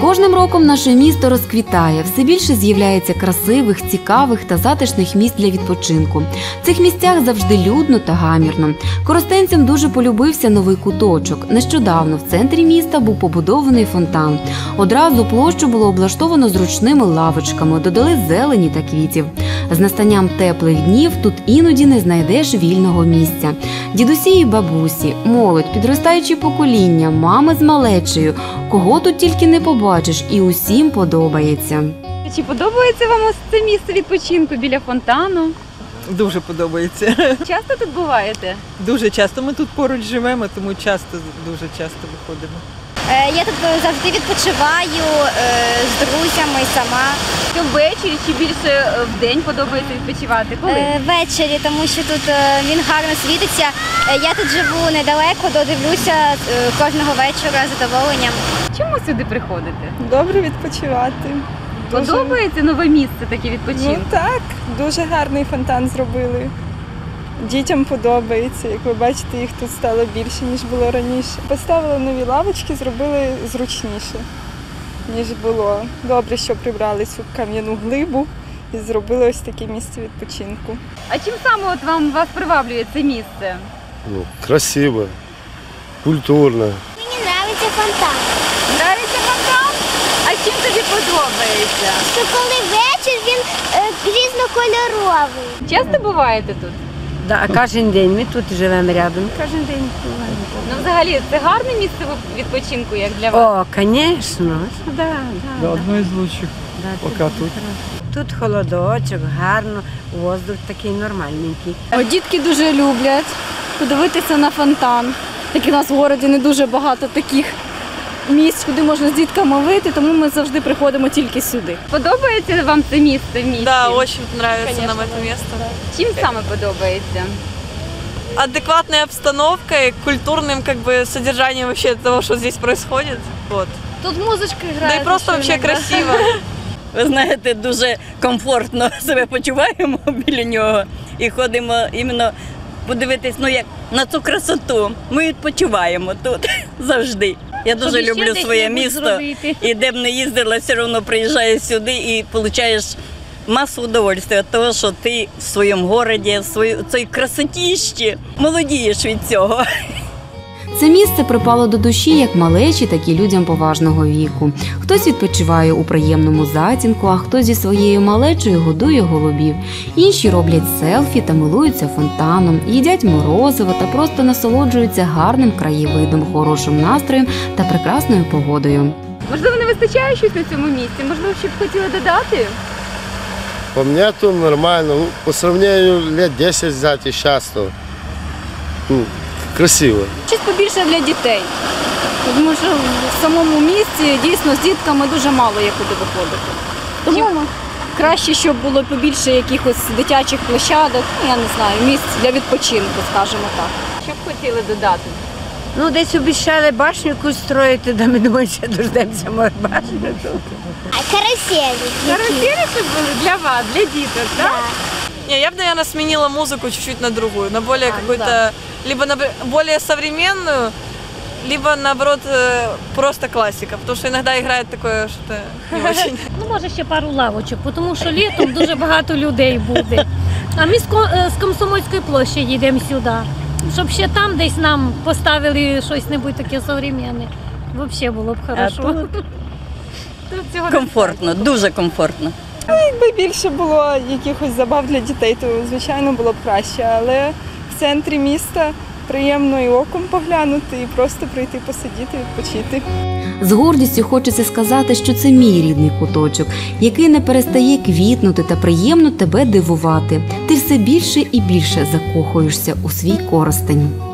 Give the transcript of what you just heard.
кожним роком наше місто розквітає, все більше з'являється красивих, цікавих та затишних місць для відпочинку. В цих місцях завжди людно та гамірно. Коростенцям дуже полюбився новий куточок. Нещодавно в центрі міста був побудований фонтан. Одразу площу було облаштовано зручними лавочками, додали зелені та квітів. З настанням теплих днів тут іноді не знайдеш вільного місця. Дідусі і бабусі, молодь, підростаючі покоління, мами з малечею. Кого тут тільки не побачиш, і усім подобається. Чи подобається вам ось це місце відпочинку біля фонтану? Дуже подобається. Часто тут буваєте? Дуже часто. Ми тут поруч живемо, тому часто, дуже часто виходимо. Е, Я тут завжди відпочиваю е, з друзями сама ввечері, чи більше е, в день подобається відпочивати? Коли? Е, ввечері, тому що тут е, він гарно світиться. Е, Я тут живу недалеко, додивлюся е, кожного вечора з задоволенням. Чому сюди приходите? Добре відпочивати. Дуже- Подобається нове місце таке Ну так, дуже гарний фонтан зробили. Дітям подобається. Як ви бачите, їх тут стало більше, ніж було раніше. Поставили нові лавочки, зробили зручніше, ніж було. Добре, що прибрали цю кам'яну глибу і зробили ось таке місце відпочинку. А чим саме от вам вас приваблює це місце? Ну, красиво, культурно. Мені подобається фонтан. Нравиться фонтан? А чим тобі подобається? Що коли вечір він е, різнокольоровий. Часто буваєте тут? Да, кожен день ми тут живемо рядом. Кожен день буваємо. Ну взагалі це гарне місце відпочинку, як для вас? О, звісно. Да, да, да. Одно із лучших. Да, Поки тут. Тут холодочок, гарно, воздух такий нормальненький. О, Дітки дуже люблять подивитися на фонтан. Так і в нас в городі не дуже багато таких місць, куди можна з дітками вийти, тому ми завжди приходимо тільки сюди. Подобається вам це місце в місті? Да, очень нравится нам это место. Чим саме подобається? Адекватной обстановкой, культурным как бы содержанием вообще того, что здесь происходит. Вот. Тут музичка Да и просто вообще красиво. Ви знаєте, дуже комфортно себе почуваємо біля нього і ходимо іменно подивитись, ну як на цю красоту. Ми відпочиваємо тут завжди. Я дуже люблю своє місто. І де б не їздила, все одно приїжджаєш сюди і отримуєш масу удовольствия від того, що ти в своєму городі, в своїй цій красотіщі молодієш від цього. Це місце припало до душі як малечі, так і людям поважного віку. Хтось відпочиває у приємному затінку, а хтось зі своєю малечою годує голубів. Інші роблять селфі та милуються фонтаном, їдять морозиво та просто насолоджуються гарним краєвидом, хорошим настроєм та прекрасною погодою. Можливо, не вистачає щось на цьому місці? Можливо, ще б хотіли додати? По мне тут нормально. Ну, по сравнению лет 10 взять и сейчас, то ну, красиво. Щось побільше для дітей. Тому що в самому місті дійсно з дітками дуже мало є куди виходити. Тому краще, щоб було побільше якихось дитячих площадок, ну я не знаю, місць для відпочинку, скажімо так. Що б хотіли додати? Ну, десь обіцяли башню якусь строїти, да ми думаємо, що дождемося може башню. А каруселі. Каруселі щоб були для вас, для діток, так? Не, я бы, наверное, сменила музыку чуть-чуть на другую, на более А, ну какую-то, да. Либо на более современную, либо наоборот э, просто классика, потому что иногда играет такое что-то не очень. Ну, може, ще пару лавочок, тому що літом дуже багато людей буде. А ми з, Ко- е, з Комсомольської площі їдемо сюди, щоб ще там десь нам поставили щось небудь таке современне. Взагалі було б хорошо. тут? Тут цього Комфортно, дуже комфортно. Якби більше було якихось забав для дітей, то звичайно було б краще. Але центрі міста приємно і оком поглянути, і просто прийти посидіти, відпочити. З гордістю хочеться сказати, що це мій рідний куточок, який не перестає квітнути та приємно тебе дивувати. Ти все більше і більше закохуєшся у свій коростень.